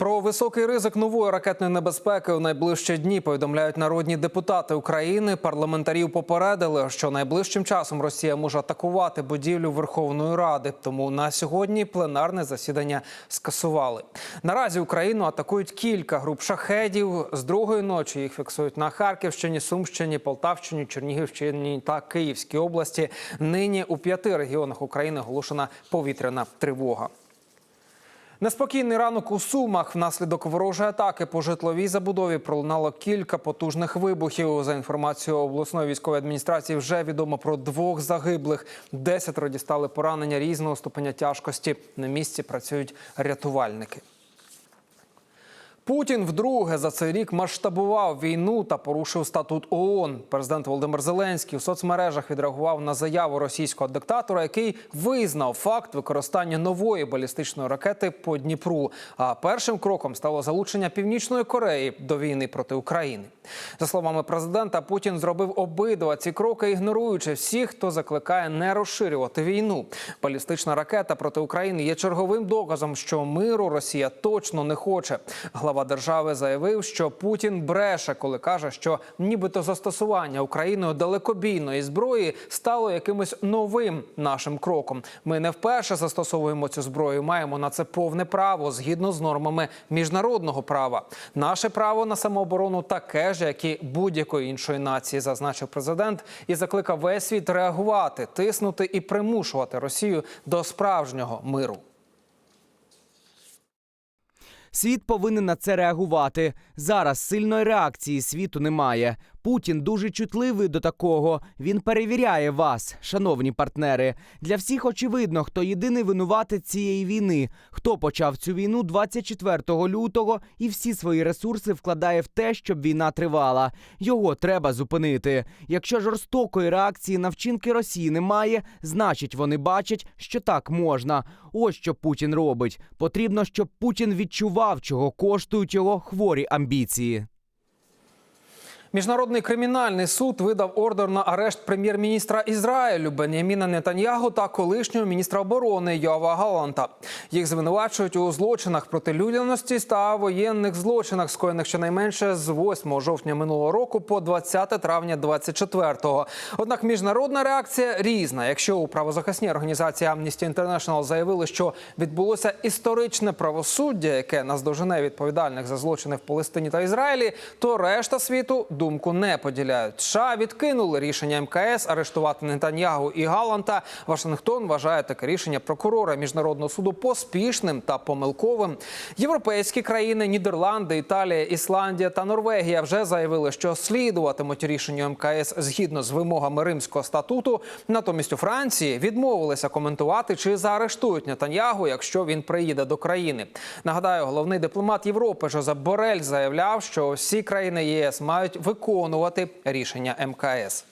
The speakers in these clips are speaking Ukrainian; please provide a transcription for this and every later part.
Про високий ризик нової ракетної небезпеки у найближчі дні повідомляють народні депутати України. Парламентарів попередили, що найближчим часом Росія може атакувати будівлю Верховної Ради. Тому на сьогодні пленарне засідання скасували. Наразі Україну атакують кілька груп шахедів. З другої ночі їх фіксують на Харківщині, Сумщині, Полтавщині, Чернігівщині та Київській області. Нині у п'яти регіонах України оголошена повітряна тривога. Неспокійний ранок у Сумах. Внаслідок ворожої атаки по житловій забудові пролунало кілька потужних вибухів. За інформацією обласної військової адміністрації, вже відомо про двох загиблих. Десятеро дістали поранення різного ступеня тяжкості. На місці працюють рятувальники. Путін вдруге за цей рік масштабував війну та порушив статут ООН. Президент Володимир Зеленський у соцмережах відреагував на заяву російського диктатора, який визнав факт використання нової балістичної ракети по Дніпру. А першим кроком стало залучення Північної Кореї до війни проти України. За словами президента, Путін зробив обидва ці кроки, ігноруючи всіх, хто закликає не розширювати війну. Балістична ракета проти України є черговим доказом, що миру Росія точно не хоче. Глава держави заявив, що Путін бреше, коли каже, що нібито застосування Україною далекобійної зброї стало якимось новим нашим кроком. Ми не вперше застосовуємо цю зброю. Маємо на це повне право згідно з нормами міжнародного права. Наше право на самооборону таке ж, як і будь-якої іншої нації, зазначив президент, і закликав весь світ реагувати, тиснути і примушувати Росію до справжнього миру. Світ повинен на це реагувати. Зараз сильної реакції світу немає. Путін дуже чутливий до такого. Він перевіряє вас, шановні партнери. Для всіх очевидно, хто єдиний винуватець цієї війни, хто почав цю війну 24 лютого і всі свої ресурси вкладає в те, щоб війна тривала. Його треба зупинити. Якщо жорстокої реакції на вчинки Росії немає, значить вони бачать, що так можна. Ось що Путін робить. Потрібно, щоб Путін відчував, чого коштують його хворі амбіції. Міжнародний кримінальний суд видав ордер на арешт прем'єр-міністра Ізраїлю Беняміна Нетаньягу та колишнього міністра оборони Йова Галанта. Їх звинувачують у злочинах проти людяності та воєнних злочинах, скоєних щонайменше з 8 жовтня минулого року по 20 травня 24-го. Однак міжнародна реакція різна. Якщо у правозахисній організації Amnesty International заявили, що відбулося історичне правосуддя, яке наздожене відповідальних за злочини в Палестині та Ізраїлі, то решта світу думку не поділяють. США відкинули рішення МКС арештувати Нетаньягу і Галанта. Вашингтон вважає таке рішення прокурора міжнародного суду поспішним та помилковим. Європейські країни Нідерланди, Італія, Ісландія та Норвегія вже заявили, що слідуватимуть рішенню МКС згідно з вимогами Римського статуту. Натомість у Франції відмовилися коментувати, чи заарештують Нетаньягу, якщо він приїде до країни. Нагадаю, головний дипломат Європи Жозеп Борель заявляв, що всі країни ЄС мають виконувати рішення МКС.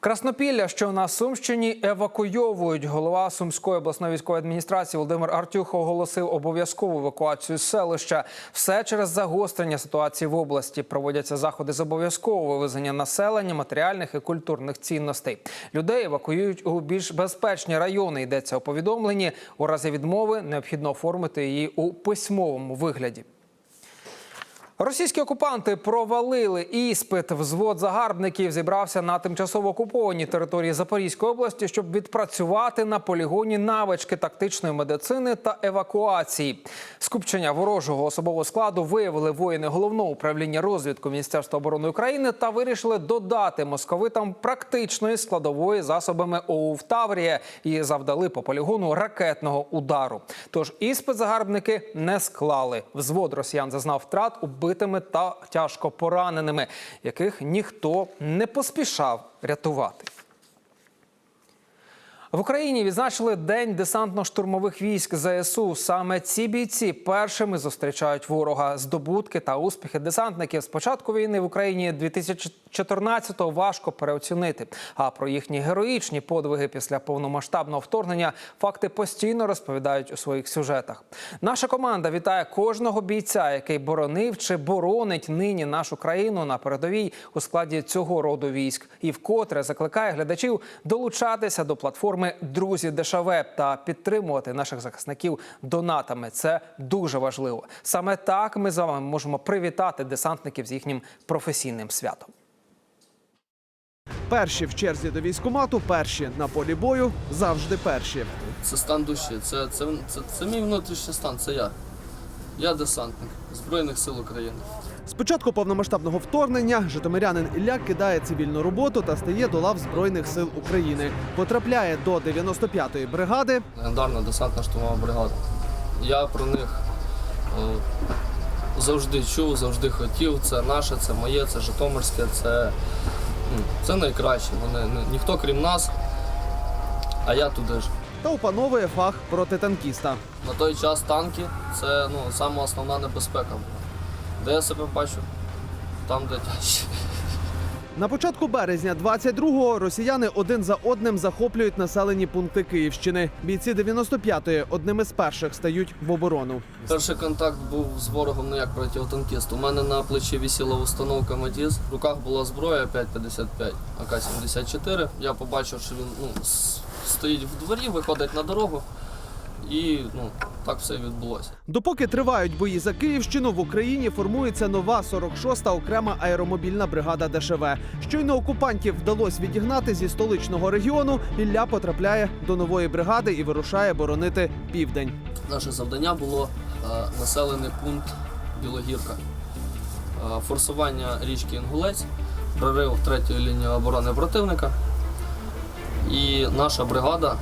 Краснопілля, що на Сумщині евакуйовують. Голова Сумської обласної військової адміністрації Володимир Артюх оголосив обов'язкову евакуацію з селища. Все через загострення ситуації в області. Проводяться заходи з обов'язкового вивезення населення, матеріальних і культурних цінностей. Людей евакуюють у більш безпечні райони. Йдеться у повідомленні. У разі відмови необхідно оформити її у письмовому вигляді. Російські окупанти провалили іспит. Взвод загарбників зібрався на тимчасово окупованій території Запорізької області, щоб відпрацювати на полігоні навички тактичної медицини та евакуації. Скупчення ворожого особового складу виявили воїни головного управління розвідку Міністерства оборони України та вирішили додати московитам практичної складової засобами ОУВ Таврія і завдали по полігону ракетного удару. Тож іспит загарбники не склали. Взвод росіян зазнав втрат убитими та тяжко пораненими, яких ніхто не поспішав рятувати. В Україні відзначили День десантно-штурмових військ ЗСУ. Саме ці бійці першими зустрічають ворога. Здобутки та успіхи десантників з початку війни в Україні 2014-го важко переоцінити. А про їхні героїчні подвиги після повномасштабного вторгнення факти постійно розповідають у своїх сюжетах. Наша команда вітає кожного бійця, який боронив чи боронить нині нашу країну на передовій у складі цього роду військ, і вкотре закликає глядачів долучатися до платформи Друзі ДШВ та підтримувати наших захисників донатами. Це дуже важливо. Саме так ми з вами можемо привітати десантників з їхнім професійним святом. Перші в черзі до військкомату, перші на полі бою, завжди перші. Це стан душі, це, це, це, це мій внутрішній стан, це я. Я десантник Збройних сил України. З початку повномасштабного вторгнення житомирянин Ілля кидає цивільну роботу та стає до лав Збройних сил України. Потрапляє до 95-ї бригади. Легендарна десантна штурмова бригада. Я про них е, завжди чув, завжди хотів. Це наше, це моє, це Житомирське, це, ну, це найкраще. Вони, ну, ніхто крім нас, а я туди ж. Та опановує фах протитанкіста. На той час танки це ну, сама основна небезпека. Де я себе бачу? Там, де тяжче. На початку березня 22-го росіяни один за одним захоплюють населені пункти Київщини. Бійці 95-ї одними з перших стають в оборону. Перший контакт був з ворогом не як протитанкіст. У мене на плечі висіла установка Матіз. В руках була зброя 5,55 АК-74. Я побачив, що він ну, стоїть в дворі, виходить на дорогу. І ну, так все відбулося. Допоки тривають бої за Київщину, в Україні формується нова 46-та окрема аеромобільна бригада ДШВ. Щойно окупантів вдалося відігнати зі столичного регіону. Ілля потрапляє до нової бригади і вирушає боронити південь. Наше завдання було е, населений пункт Білогірка. Е, форсування річки Інгулець, прорив третьої лінії оборони противника. І наша бригада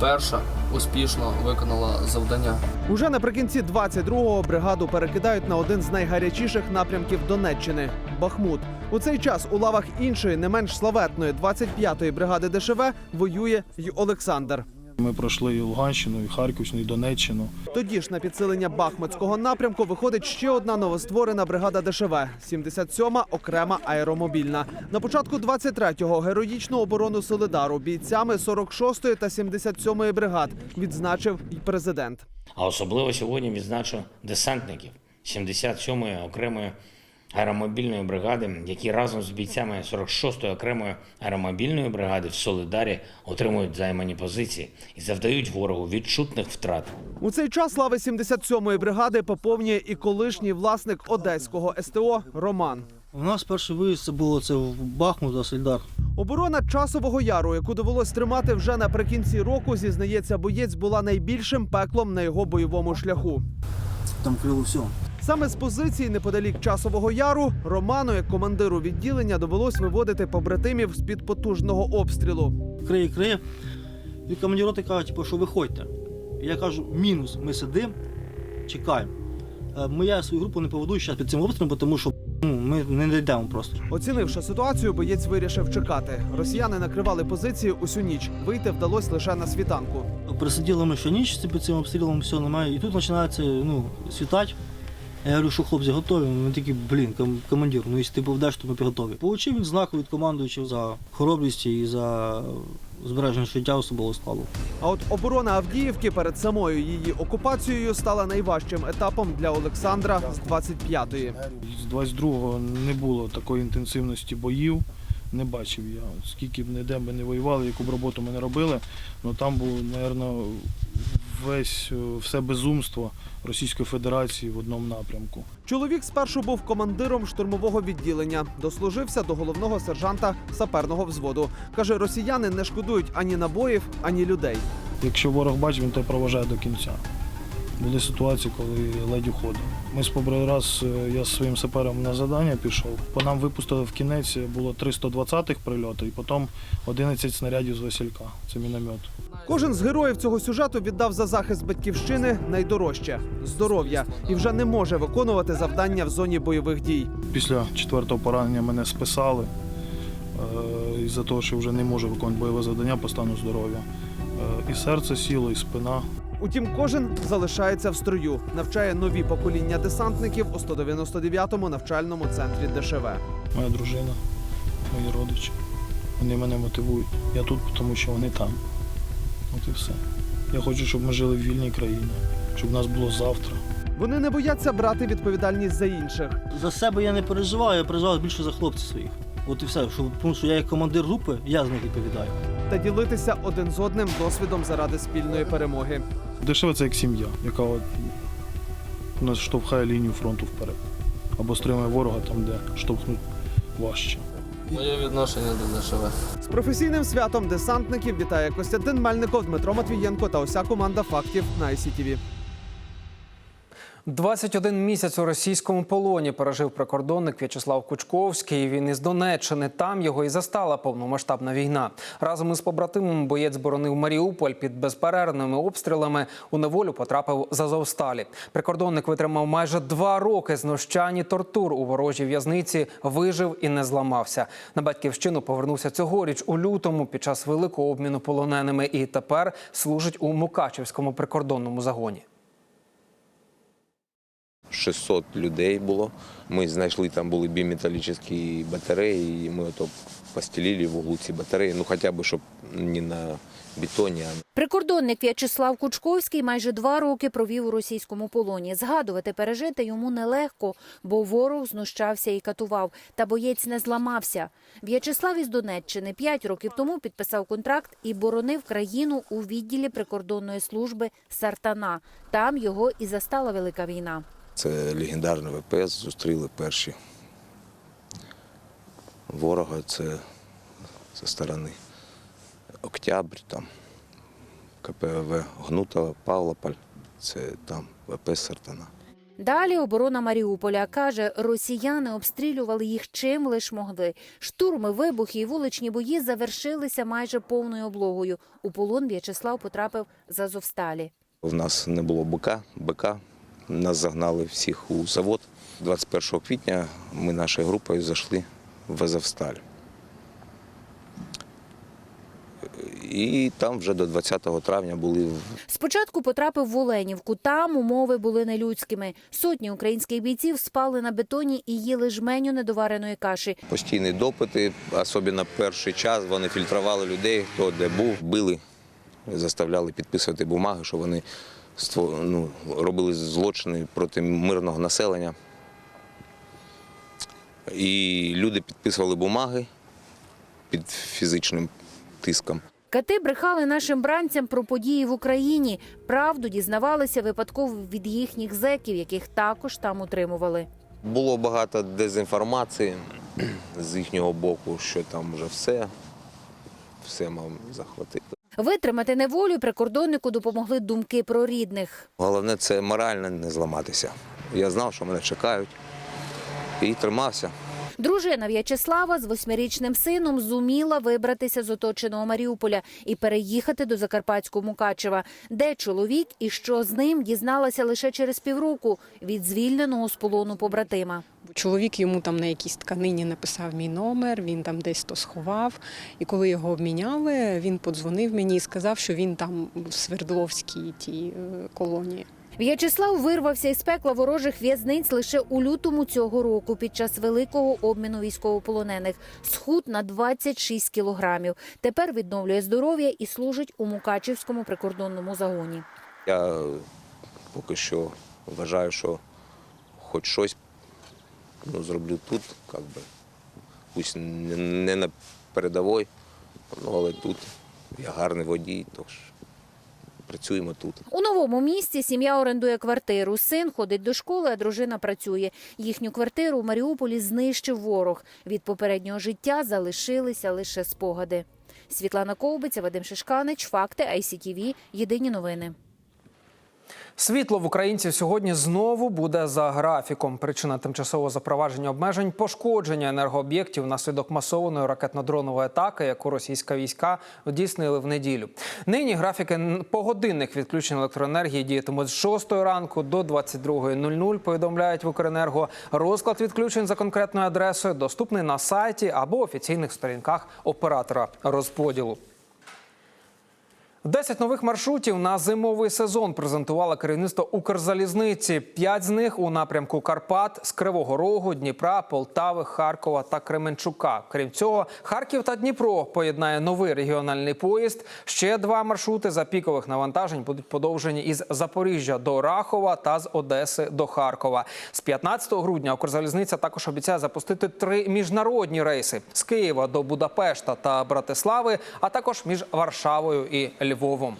перша успішно виконала завдання. Уже наприкінці 22-го бригаду перекидають на один з найгарячіших напрямків Донеччини Бахмут. У цей час у лавах іншої, не менш славетної 25-ї бригади ДШВ воює й Олександр. Ми пройшли і Луганщину, і Харківщину, і Донеччину. Тоді ж на підсилення Бахмутського напрямку виходить ще одна новостворена бригада ДШВ – 77-ма окрема аеромобільна. На початку 23-го героїчну оборону Солидару бійцями 46-ї та 77-ї бригад відзначив і президент. А особливо сьогодні відзначу десантників 77-ї окремої аеромобільної бригади, які разом з бійцями 46-ї окремої аеромобільної бригади в Солидарі отримують займані позиції і завдають ворогу відчутних втрат. У цей час лави 77-ї бригади поповнює і колишній власник одеського СТО Роман. У нас перший виїзд це було це в Бахмут, а Сольдар. Оборона часового яру, яку довелось тримати вже наприкінці року, зізнається, боєць була найбільшим пеклом на його бойовому шляху. Там крило все. Саме з позиції неподалік часового яру Роману, як командиру відділення, довелось виводити побратимів з під потужного обстрілу. Криє, криє. І командир роти каже, типу, що виходьте. Я кажу, мінус, ми сидимо, чекаємо. Е, Ми я свою групу не поведу зараз під цим обстрілом, тому що ну, ми не дійдемо просто. Оцінивши ситуацію, боєць вирішив чекати. Росіяни накривали позиції усю ніч. Вийти вдалося лише на світанку. Присиділи ми ще ніч під цим обстрілом, все немає. І тут починається ну, світати. Я говорю, що хлопці готові. Він такий, блін, ком- командир, ну якщо ти поведеш, то ми готові. Получив він знак від командуючого за хоробрість і за збереження життя особового складу. А от оборона Авдіївки перед самою її окупацією стала найважчим етапом для Олександра з 25-ї. З 22-го не було такої інтенсивності боїв. Не бачив я. Скільки б ніде ми не воювали, яку б роботу ми не робили, ну там був, мабуть, весь е, все безумство Російської Федерації в одному напрямку. Чоловік спершу був командиром штурмового відділення, дослужився до головного сержанта саперного взводу. Каже, росіяни не шкодують ані набоїв, ані людей. Якщо ворог бачить, він то проважає до кінця. Були ситуації, коли ледь уходив. Ми з побри- раз е, я з своїм сапером на завдання пішов. По нам випустили в кінець було 320-х прильоту і потім 11 снарядів з Василька. Це міномет. Кожен з героїв цього сюжету віддав за захист батьківщини найдорожче здоров'я і вже не може виконувати завдання в зоні бойових дій. Після четвертого поранення мене списали е, із-за того, що вже не можу виконувати бойове завдання по стану здоров'я. і серце сіло, і спина. Утім, кожен залишається в строю, навчає нові покоління десантників у 199-му навчальному центрі ДШВ. Моя дружина, мої родичі. Вони мене мотивують. Я тут, тому що вони там. От і все. Я хочу, щоб ми жили в вільній країні, щоб нас було завтра. Вони не бояться брати відповідальність за інших. За себе я не переживаю, я переживаю більше за хлопців своїх. От і все, що, тому що я як командир групи, я з них відповідаю. та ділитися один з одним досвідом заради спільної перемоги. Дешеве це як сім'я, яка от нас штовхає лінію фронту вперед. Або стримує ворога там, де штовхнуть важче. Моє відношення до дешеве. З професійним святом десантників вітає Костянтин Мельников, Дмитро Матвієнко та уся команда фактів на ICTV. 21 місяць у російському полоні пережив прикордонник В'ячеслав Кучковський. Він із Донеччини. Там його і застала повномасштабна війна. Разом із побратимом боєць боронив Маріуполь під безперервними обстрілами. У неволю потрапив з Азовсталі. Прикордонник витримав майже два роки знущань тортур у ворожій в'язниці. Вижив і не зламався. На батьківщину повернувся цьогоріч у лютому під час великого обміну полоненими. І тепер служить у Мукачівському прикордонному загоні. 600 людей було. Ми знайшли, там були біметалічні батареї, і ми ото постелили в углу ці батареї, ну хоча б, щоб не на бетоні, Прикордонник В'ячеслав Кучковський майже два роки провів у російському полоні. Згадувати пережити йому нелегко, бо ворог знущався і катував. Та боєць не зламався. В'ячеслав із Донеччини п'ять років тому підписав контракт і боронив країну у відділі прикордонної служби Сартана. Там його і застала велика війна. Це легендарний ВПС, зустріли перші ворога, це зі сторони Октябрь, там КПВ Гнутова, Павлополь, це там ВПС Сартана. Далі оборона Маріуполя каже, росіяни обстрілювали їх чим лиш могли. Штурми, вибухи і вуличні бої завершилися майже повною облогою. У полон В'ячеслав потрапив з Азовсталі. У нас не було БК, БК. Нас загнали всіх у завод. 21 квітня ми нашою групою зайшли в Азовсталь. І там вже до 20 травня були Спочатку потрапив в Оленівку. Там умови були нелюдськими. Сотні українських бійців спали на бетоні і їли жменю недовареної каші. постійні допити, особливо перший час вони фільтрували людей, хто де був, били, заставляли підписувати бумаги, що вони ну, робили злочини проти мирного населення. І люди підписували бумаги під фізичним тиском. Кати брехали нашим бранцям про події в Україні. Правду дізнавалися випадково від їхніх зеків, яких також там утримували. Було багато дезінформації з їхнього боку, що там вже все, все мав захватити. Витримати неволю прикордоннику допомогли думки про рідних. Головне це морально не зламатися. Я знав, що мене чекають, і тримався. Дружина В'ячеслава з восьмирічним сином зуміла вибратися з оточеного Маріуполя і переїхати до Закарпатського Мукачева, де чоловік і що з ним дізналася лише через півроку від звільненого з полону побратима. Чоловік йому там на якійсь тканині написав мій номер, він там десь то сховав. І коли його обміняли, він подзвонив мені і сказав, що він там в Свердловській тій е, колонії. В'ячеслав вирвався із пекла ворожих в'язниць лише у лютому цього року під час великого обміну військовополонених. Схуд на 26 кілограмів. Тепер відновлює здоров'я і служить у Мукачівському прикордонному загоні. Я поки що вважаю, що хоч щось ну, зроблю тут, як би, пусть не на передовій, ну, але тут я гарний водій, тож працюємо тут. У новому місті сім'я орендує квартиру. Син ходить до школи, а дружина працює. Їхню квартиру у Маріуполі знищив ворог. Від попереднього життя залишилися лише спогади. Світлана Ковбиця, Вадим Шишканич, Факти, ICTV, Єдині новини. Світло в українців сьогодні знову буде за графіком. Причина тимчасового запровадження обмежень пошкодження енергооб'єктів внаслідок масованої ракетно-дронової атаки, яку російська війська здійснили в неділю. Нині графіки погодинних відключень електроенергії діятимуть з 6 ранку до 22.00, повідомляють в Укренерго. Розклад відключень за конкретною адресою доступний на сайті або офіційних сторінках оператора розподілу. Десять нових маршрутів на зимовий сезон презентувало керівництво Укрзалізниці. П'ять з них у напрямку Карпат з Кривого Рогу, Дніпра, Полтави, Харкова та Кременчука. Крім цього, Харків та Дніпро поєднає новий регіональний поїзд. Ще два маршрути за пікових навантажень будуть подовжені із Запоріжжя до Рахова та з Одеси до Харкова. З 15 грудня Укрзалізниця також обіцяє запустити три міжнародні рейси з Києва до Будапешта та Братислави, а також між Варшавою і Львовом.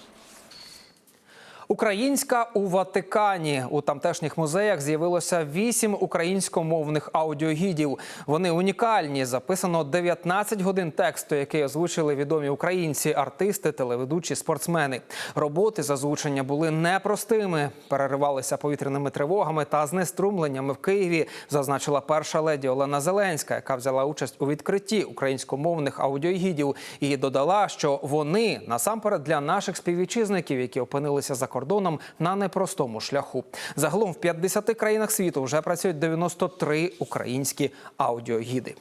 Українська у Ватикані у тамтешніх музеях з'явилося вісім українськомовних аудіогідів. Вони унікальні. Записано 19 годин тексту, який озвучили відомі українці, артисти, телеведучі, спортсмени. Роботи з озвучення були непростими, переривалися повітряними тривогами та знеструмленнями в Києві. Зазначила перша леді Олена Зеленська, яка взяла участь у відкритті українськомовних аудіогідів, і додала, що вони насамперед для наших співвітчизників, які опинилися за кордоном на непростому шляху. Загалом в 50 країнах світу вже працюють 93 українські аудіогіди.